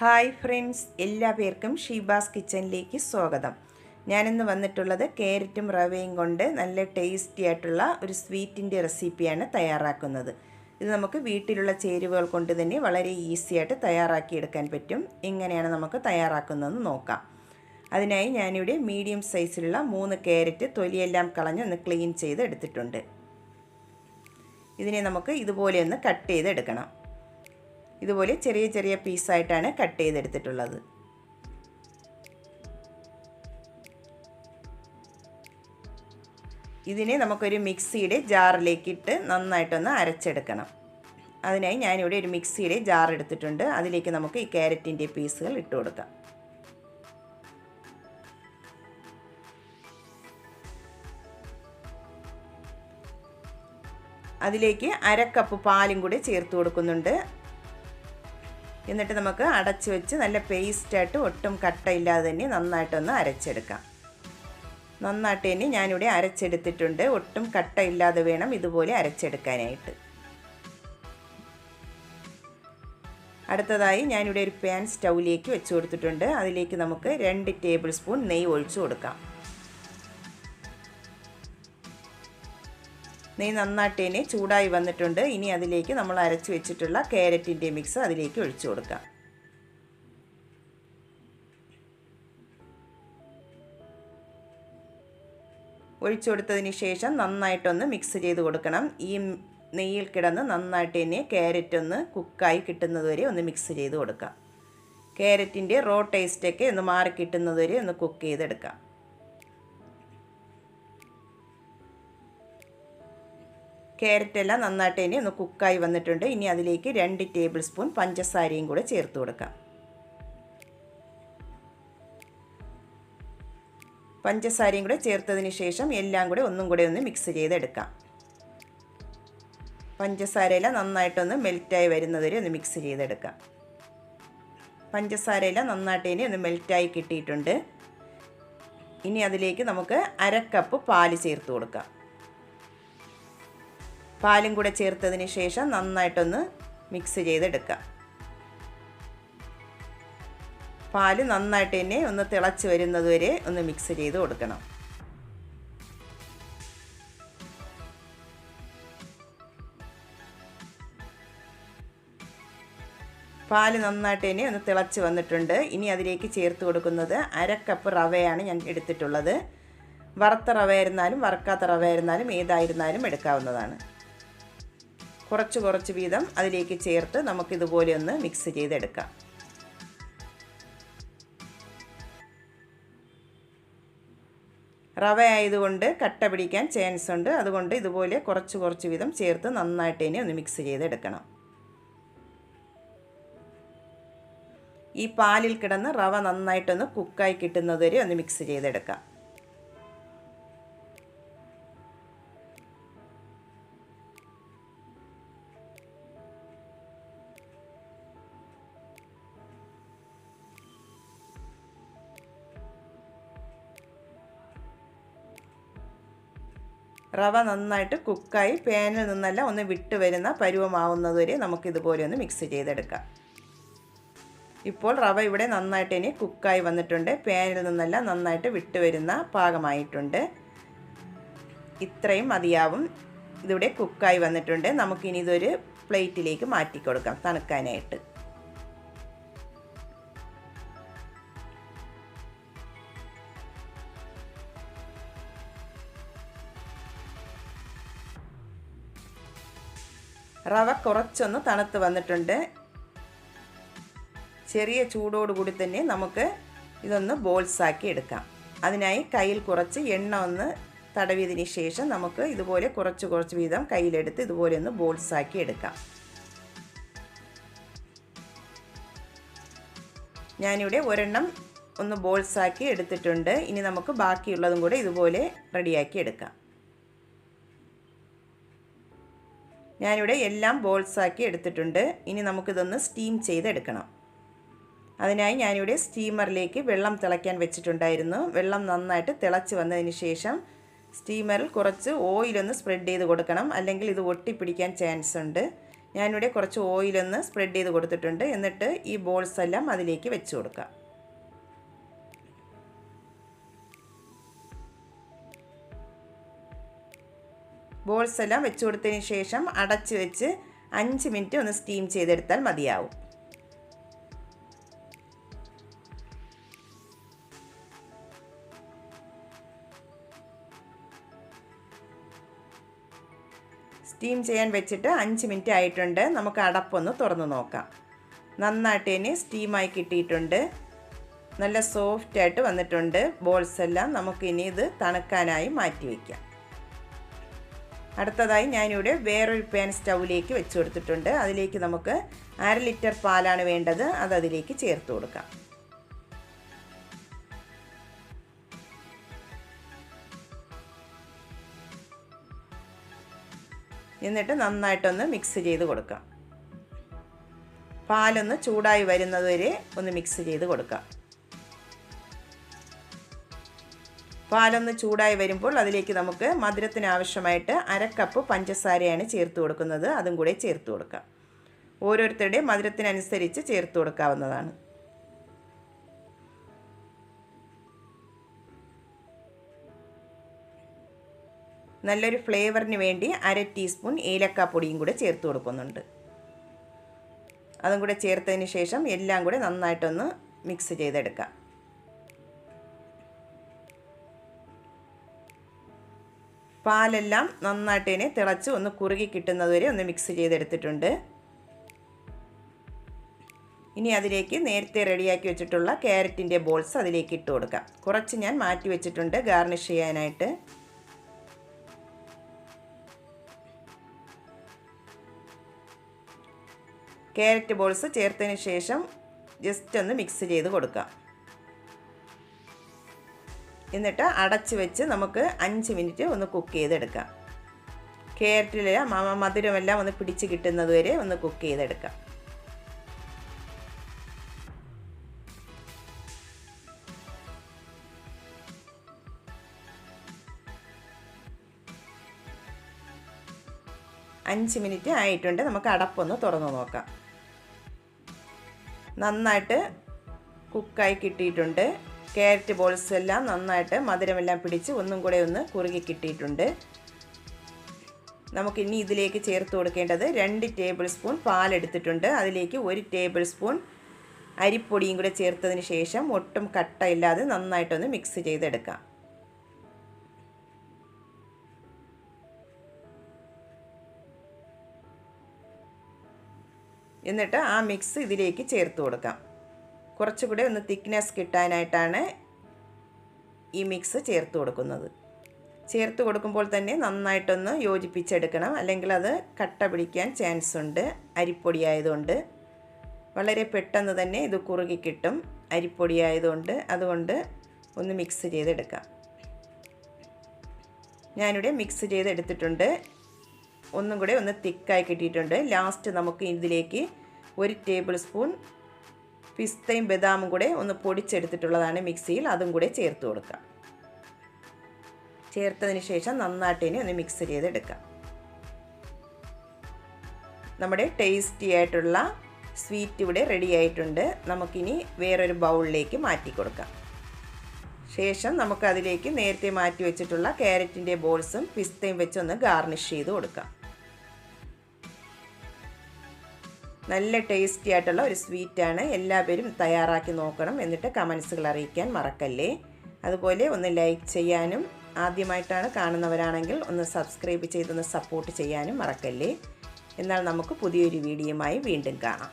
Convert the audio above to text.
Hi friends എല്ലാ പേർക്കും ഷീബാസ് കിച്ചണിലേക്ക് സ്വാഗതം. ഞാനിന്ന് വന്നിട്ടുള്ളത് കാരറ്റും റവയും കൊണ്ട് നല്ല ടേസ്റ്റി ആയിട്ടുള്ള ഒരു സ്വീറ്റിന്റെ റെസിപ്പിയാണ് തയ്യാറാക്കുന്നത്. ഇത് നമുക്ക് വീട്ടിലുള്ള ചേരുവകൾ കൊണ്ട് തന്നെ വളരെ ഈസി ആയിട്ട് തയ്യാറാക്കിയെടുക്കാൻ പറ്റും. എങ്ങനെയാണ് നമുക്ക് തയ്യാറാക്കുന്നതെന്ന് നോക്കാം. അതിനായി ഞാനിവിടെ മീഡിയം സൈസിലുള്ള മൂന്ന് ക്യാരറ്റ് തൊലിയെല്ലാം കളഞ്ഞ് ഒന്ന് ക്ലീൻ ചെയ്ത് എടുത്തിട്ടുണ്ട് ഇതിനെ നമുക്ക് ഇതുപോലെ ഒന്ന് കട്ട് ചെയ്തെടുക്കണം. ഇതുപോലെ ചെറിയ ചെറിയ പീസായിട്ടാണ് കട്ട് ചെയ്തെടുത്തിട്ടുള്ളത്. ഇതിനെ നമുക്കൊരു മിക്സിയുടെ ജാറിലേക്കിട്ട് നന്നായിട്ടൊന്ന് അരച്ചെടുക്കണം. അതിനായി ഞാനിവിടെ ഒരു മിക്സിയുടെ ജാർ എടുത്തിട്ടുണ്ട്. അതിലേക്ക് നമുക്ക് ഈ ക്യാരറ്റിന്റെ പീസുകൾ ഇട്ട് കൊടുക്കാം. അതിലേക്ക് അരക്കപ്പ് കപ്പ് പാലും കൂടി ചേർത്ത് കൊടുക്കുന്നുണ്ട്. എന്നിട്ട് നമുക്ക് അടച്ച് വെച്ച് നല്ല പേസ്റ്റായിട്ട് ഒട്ടും കട്ടയില്ലാതെ തന്നെ നന്നായിട്ടൊന്ന് അരച്ചെടുക്കാം. നന്നായിട്ട് തന്നെ ഞാനിവിടെ അരച്ചെടുത്തിട്ടുണ്ട്. ഒട്ടും കട്ടയില്ലാതെ വേണം ഇതുപോലെ അരച്ചെടുക്കാനായിട്ട്. അടുത്തതായി ഞാനിവിടെ ഒരു പാൻ സ്റ്റൗവിലേക്ക് വെച്ച് കൊടുത്തിട്ടുണ്ട്. അതിലേക്ക് നമുക്ക് രണ്ട് ടേബിൾ സ്പൂൺ നെയ്യ് ഒഴിച്ചു കൊടുക്കാം. നെയ്യ് നന്നായിട്ട് തന്നെ ചൂടായി വന്നിട്ടുണ്ട്. ഇനി അതിലേക്ക് നമ്മൾ അരച്ച് വെച്ചിട്ടുള്ള ക്യാരറ്റിന്റെ മിക്സ് അതിലേക്ക് ഒഴിച്ചു കൊടുക്കാം. ഒഴിച്ചു കൊടുത്തതിന് ശേഷം നന്നായിട്ടൊന്ന് മിക്സ് ചെയ്ത് കൊടുക്കണം. ഈ നെയ്യിൽ കിടന്ന് നന്നായിട്ട് തന്നെ ക്യാരറ്റ് ഒന്ന് കുക്കായി കിട്ടുന്നതുവരെ ഒന്ന് മിക്സ് ചെയ്ത് കൊടുക്കാം. ക്യാരറ്റിന്റെ റോ ടേസ്റ്റൊക്കെ ഒന്ന് മാറി കിട്ടുന്നതുവരെ ഒന്ന് കുക്ക് ചെയ്തെടുക്കാം. ക്യാരറ്റ് എല്ലാം നന്നായിട്ട് തന്നെ ഒന്ന് കുക്കായി വന്നിട്ടുണ്ട്. ഇനി അതിലേക്ക് രണ്ട് ടേബിൾ സ്പൂൺ പഞ്ചസാരയും കൂടെ ചേർത്ത് കൊടുക്കാം. പഞ്ചസാരയും കൂടെ ചേർത്തതിന് ശേഷം എല്ലാം കൂടെ ഒന്നും കൂടെ ഒന്ന് മിക്സ് ചെയ്തെടുക്കാം. പഞ്ചസാരയെല്ലാം നന്നായിട്ടൊന്ന് മെൽറ്റായി വരുന്നതുവരെ ഒന്ന് മിക്സ് ചെയ്തെടുക്കാം. പഞ്ചസാരയെല്ലാം നന്നായിട്ട് ഇനി ഒന്ന് മെൽറ്റായി കിട്ടിയിട്ടുണ്ട്. ഇനി അതിലേക്ക് നമുക്ക് അരക്കപ്പ് കപ്പ് പാൽ ചേർത്ത് കൊടുക്കാം. പാലും കൂടെ ചേർത്തതിന് ശേഷം നന്നായിട്ടൊന്ന് മിക്സ് ചെയ്തെടുക്കാം. പാൽ നന്നായിട്ട് തന്നെ ഒന്ന് തിളച്ച് വരുന്നത് വരെ ഒന്ന് മിക്സ് ചെയ്ത് കൊടുക്കണം. പാൽ നന്നായിട്ട് തന്നെ ഒന്ന് തിളച്ച് വന്നിട്ടുണ്ട്. ഇനി അതിലേക്ക് ചേർത്ത് കൊടുക്കുന്നത് അര കപ്പ് റവയാണ് ഞാൻ എടുത്തിട്ടുള്ളത്. വറുത്ത റവ ആയിരുന്നാലും വറുക്കാത്ത റവ ആയിരുന്നാലും ഏതായിരുന്നാലും എടുക്കാവുന്നതാണ്. കുറച്ച് കുറച്ച് വീതം അതിലേക്ക് ചേർത്ത് നമുക്കിതുപോലെ ഒന്ന് മിക്സ് ചെയ്തെടുക്കാം. റവ ആയതുകൊണ്ട് കട്ട പിടിക്കാൻ ചാൻസ് ഉണ്ട്. അതുകൊണ്ട് ഇതുപോലെ കുറച്ച് കുറച്ച് വീതം ചേർത്ത് നന്നായിട്ട് ഇനി ഒന്ന് മിക്സ് ചെയ്തെടുക്കണം. ഈ പാലിൽ കിടന്ന് റവ നന്നായിട്ടൊന്ന് കുക്കായി കിട്ടുന്നതുവരെ ഒന്ന് മിക്സ് ചെയ്തെടുക്കാം. റവ നന്നായിട്ട് കുക്കായി പാനിൽ നിന്നല്ല ഒന്ന് വിട്ട് വരുന്ന പരുവമാവുന്നതുവരെ നമുക്കിതുപോലെ ഒന്ന് മിക്സ് ചെയ്തെടുക്കാം. ഇപ്പോൾ റവ ഇവിടെ നന്നായിട്ട് ഇനി കുക്കായി വന്നിട്ടുണ്ട്. പാനിൽ നിന്നല്ല നന്നായിട്ട് വിട്ട് വരുന്ന പാകമായിട്ടുണ്ട്. ഇത്രയും മതിയാവും. ഇതിവിടെ കുക്കായി വന്നിട്ടുണ്ട്. നമുക്കിനി ഇതൊരു പ്ലേറ്റിലേക്ക് മാറ്റി കൊടുക്കാം തണുക്കാനായിട്ട്. റവ കുറച്ചൊന്ന് തണുത്ത് വന്നിട്ടുണ്ട്. ചെറിയ ചൂടോടുകൂടി തന്നെ നമുക്ക് ഇതൊന്ന് ബോൾസാക്കി എടുക്കാം. അതിനായി കയ്യിൽ കുറച്ച് എണ്ണ ഒന്ന് തടവിയതിന് ശേഷം നമുക്ക് ഇതുപോലെ കുറച്ച് കുറച്ച് വീതം കയ്യിലെടുത്ത് ഇതുപോലെ ഒന്ന് ബോൾസാക്കി എടുക്കാം. ഞാനിവിടെ ഒരെണ്ണം ഒന്ന് ബോൾസാക്കി എടുത്തിട്ടുണ്ട്. ഇനി നമുക്ക് ബാക്കിയുള്ളതും കൂടെ ഇതുപോലെ റെഡിയാക്കി എടുക്കാം. ഞാനിവിടെ എല്ലാം ബോൾസാക്കി എടുത്തിട്ടുണ്ട്. ഇനി നമുക്കിതൊന്ന് സ്റ്റീം ചെയ്തെടുക്കണം. അതിനായി ഞാനിവിടെ സ്റ്റീമറിലേക്ക് വെള്ളം തിളയ്ക്കാൻ വെച്ചിട്ടുണ്ടായിരുന്നു. വെള്ളം നന്നായിട്ട് തിളച്ച് വന്നതിന് ശേഷം സ്റ്റീമറിൽ കുറച്ച് ഓയിലൊന്ന് സ്പ്രെഡ് ചെയ്ത് കൊടുക്കണം. അല്ലെങ്കിൽ ഇത് ഒട്ടിപ്പിടിക്കാൻ ചാൻസ് ഉണ്ട്. ഞാനിവിടെ കുറച്ച് ഓയിലൊന്ന് സ്പ്രെഡ് ചെയ്ത് കൊടുത്തിട്ടുണ്ട്. എന്നിട്ട് ഈ ബോൾസ് എല്ലാം അതിലേക്ക് വെച്ച് കൊടുക്കാം. ബോൾസ് എല്ലാം വെച്ച് കൊടുത്തതിന് ശേഷം അടച്ച് വെച്ച് അഞ്ച് മിനിറ്റ് ഒന്ന് സ്റ്റീം ചെയ്തെടുത്താൽ മതിയാവും. സ്റ്റീം ചെയ്യാൻ വെച്ചിട്ട് അഞ്ച് മിനിറ്റ് ആയിട്ടുണ്ട്. നമുക്ക് അടപ്പൊന്ന് തുറന്ന് നോക്കാം. നന്നായിട്ട് തന്നെ സ്റ്റീമായി കിട്ടിയിട്ടുണ്ട്. നല്ല സോഫ്റ്റായിട്ട് വന്നിട്ടുണ്ട്. ബോൾസ് എല്ലാം നമുക്ക് ഇനി ഇത് തണുക്കാനായി മാറ്റി വയ്ക്കാം. അടുത്തതായി ഞാനിവിടെ വേറൊരു പാൻ സ്റ്റൗവിലേക്ക് വെച്ച് കൊടുത്തിട്ടുണ്ട്. അതിലേക്ക് നമുക്ക് അര ലിറ്റർ പാലാണ് വേണ്ടത്. അത് അതിലേക്ക് ചേർത്ത് കൊടുക്കാം. എന്നിട്ട് നന്നായിട്ടൊന്ന് മിക്സ് ചെയ്ത് കൊടുക്കാം. പാലൊന്ന് ചൂടായി വരുന്നതുവരെ ഒന്ന് മിക്സ് ചെയ്ത് കൊടുക്കാം. പാലൊന്ന് ചൂടായി വരുമ്പോൾ അതിലേക്ക് നമുക്ക് മധുരത്തിന് ആവശ്യമായിട്ട് അര കപ്പ് പഞ്ചസാരയാണ് ചേർത്ത് കൊടുക്കുന്നത്. അതും കൂടെ ചേർത്ത് കൊടുക്കാം. ഓരോരുത്തരുടെ മധുരത്തിനനുസരിച്ച് ചേർത്ത് കൊടുക്കാവുന്നതാണ്. നല്ലൊരു ഫ്ലേവറിന് വേണ്ടി അര ടീസ്പൂൺ ഏലക്കാപ്പൊടിയും കൂടെ ചേർത്ത് കൊടുക്കുന്നുണ്ട്. അതും കൂടെ ചേർത്തതിന് ശേഷം എല്ലാം കൂടെ നന്നായിട്ടൊന്ന് മിക്സ് ചെയ്തെടുക്കാം. പാലെല്ലാം നന്നായിട്ട് ഇതിനെ തിളച്ച് ഒന്ന് കുറുകി കിട്ടുന്നത് വരെ ഒന്ന് മിക്സ് ചെയ്തെടുത്തിട്ടുണ്ട്. ഇനി അതിലേക്ക് നേരത്തെ റെഡിയാക്കി വെച്ചിട്ടുള്ള ക്യാരറ്റിന്റെ ബോൾസ് അതിലേക്ക് ഇട്ട് കൊടുക്കാം. കുറച്ച് ഞാൻ മാറ്റി വെച്ചിട്ടുണ്ട് ഗാർണിഷ് ചെയ്യാനായിട്ട്. ക്യാരറ്റ് ബോൾസ് ചേർത്തതിന് ശേഷം ജസ്റ്റ് ഒന്ന് മിക്സ് ചെയ്ത് കൊടുക്കാം. എന്നിട്ട് അടച്ച് വെച്ച് നമുക്ക് അഞ്ച് മിനിറ്റ് ഒന്ന് കുക്ക് ചെയ്തെടുക്കാം. ക്യാരറ്റിലെ മധുരമെല്ലാം ഒന്ന് പിടിച്ച് കിട്ടുന്നത് വരെ ഒന്ന് കുക്ക് ചെയ്തെടുക്കാം. അഞ്ച് മിനിറ്റ് ആയിട്ടുണ്ട്. നമുക്ക് അടപ്പൊന്ന് തുറന്ന് നോക്കാം. നന്നായിട്ട് കുക്കായി കിട്ടിയിട്ടുണ്ട്. ക്യാരറ്റ് ബോൾസ് എല്ലാം നന്നായിട്ട് മധുരമെല്ലാം പിടിച്ച് ഒന്നും കൂടെ ഒന്ന് കുറുകി കിട്ടിയിട്ടുണ്ട്. നമുക്കിനി ഇതിലേക്ക് ചേർത്ത് കൊടുക്കേണ്ടത് രണ്ട് ടേബിൾ സ്പൂൺ പാലെടുത്തിട്ടുണ്ട് അതിലേക്ക് ഒരു ടേബിൾ സ്പൂൺ അരിപ്പൊടിയും കൂടെ ചേർത്തതിന് ശേഷം ഒട്ടും കട്ടയില്ലാതെ നന്നായിട്ടൊന്ന് മിക്സ് ചെയ്തെടുക്കാം. എന്നിട്ട് ആ മിക്സ് ഇതിലേക്ക് ചേർത്ത് കൊടുക്കാം. കുറച്ചുകൂടെ ഒന്ന് തിക്നെസ് കിട്ടാനായിട്ടാണ് ഈ മിക്സ് ചേർത്ത് കൊടുക്കുന്നത്. ചേർത്ത് കൊടുക്കുമ്പോൾ തന്നെ നന്നായിട്ടൊന്ന് യോജിപ്പിച്ചെടുക്കണം. അല്ലെങ്കിൽ അത് കട്ട പിടിക്കാൻ ചാൻസ് ഉണ്ട്. അരിപ്പൊടി ആയതുകൊണ്ട്. വളരെ പെട്ടെന്ന് തന്നെ ഇത് കുറുകി കിട്ടും. അരിപ്പൊടി ആയതുകൊണ്ട്. അതുകൊണ്ട് ഒന്ന് മിക്സ് ചെയ്തെടുക്കാം. ഞാനിവിടെ മിക്സ് ചെയ്തെടുത്തിട്ടുണ്ട്. ഒന്നും കൂടെ ഒന്ന് തിക്കായി കിട്ടിയിട്ടുണ്ട്. ലാസ്റ്റ് നമുക്ക് ഇതിലേക്ക് ഒരു ടേബിൾ സ്പൂൺ പിസ്തയും ബദാമും കൂടെ ഒന്ന് പൊടിച്ചെടുത്തിട്ടുള്ളതാണ് മിക്സിയിൽ. അതും കൂടെ ചേർത്ത് കൊടുക്കാം. ചേർത്തതിന് ശേഷം നന്നായിട്ട് ഇനി ഒന്ന് മിക്സ് ചെയ്തെടുക്കാം. നമ്മുടെ ടേസ്റ്റി ആയിട്ടുള്ള സ്വീറ്റ് ഇവിടെ റെഡി ആയിട്ടുണ്ട്. നമുക്കിനി വേറൊരു ബൗളിലേക്ക് മാറ്റി കൊടുക്കാം. ശേഷം നമുക്ക് അതിലേക്ക് നേരത്തെ മാറ്റി വെച്ചിട്ടുള്ള ക്യാരറ്റിന്റെ ബോൾസും പിസ്തയും വെച്ചൊന്ന് ഗാർണിഷ് ചെയ്ത് കൊടുക്കാം. നല്ല ടേസ്റ്റി ആയിട്ടുള്ള ഒരു സ്വീറ്റാണ് എല്ലാവരും തയ്യാറാക്കി നോക്കണം എന്നിട്ട് കമൻസുകൾ അറിയിക്കാൻ മറക്കല്ലേ? അതുപോലെ ഒന്ന് ലൈക്ക് ചെയ്യാനും ആദ്യമായിട്ടാണ് കാണുന്നവരാണെങ്കിൽ ഒന്ന് സബ്സ്ക്രൈബ് ചെയ്തൊന്ന് സപ്പോർട്ട് ചെയ്യാനും മറക്കല്ലേ? എന്നാൽ നമുക്ക് പുതിയൊരു വീഡിയോയുമായി വീണ്ടും കാണാം.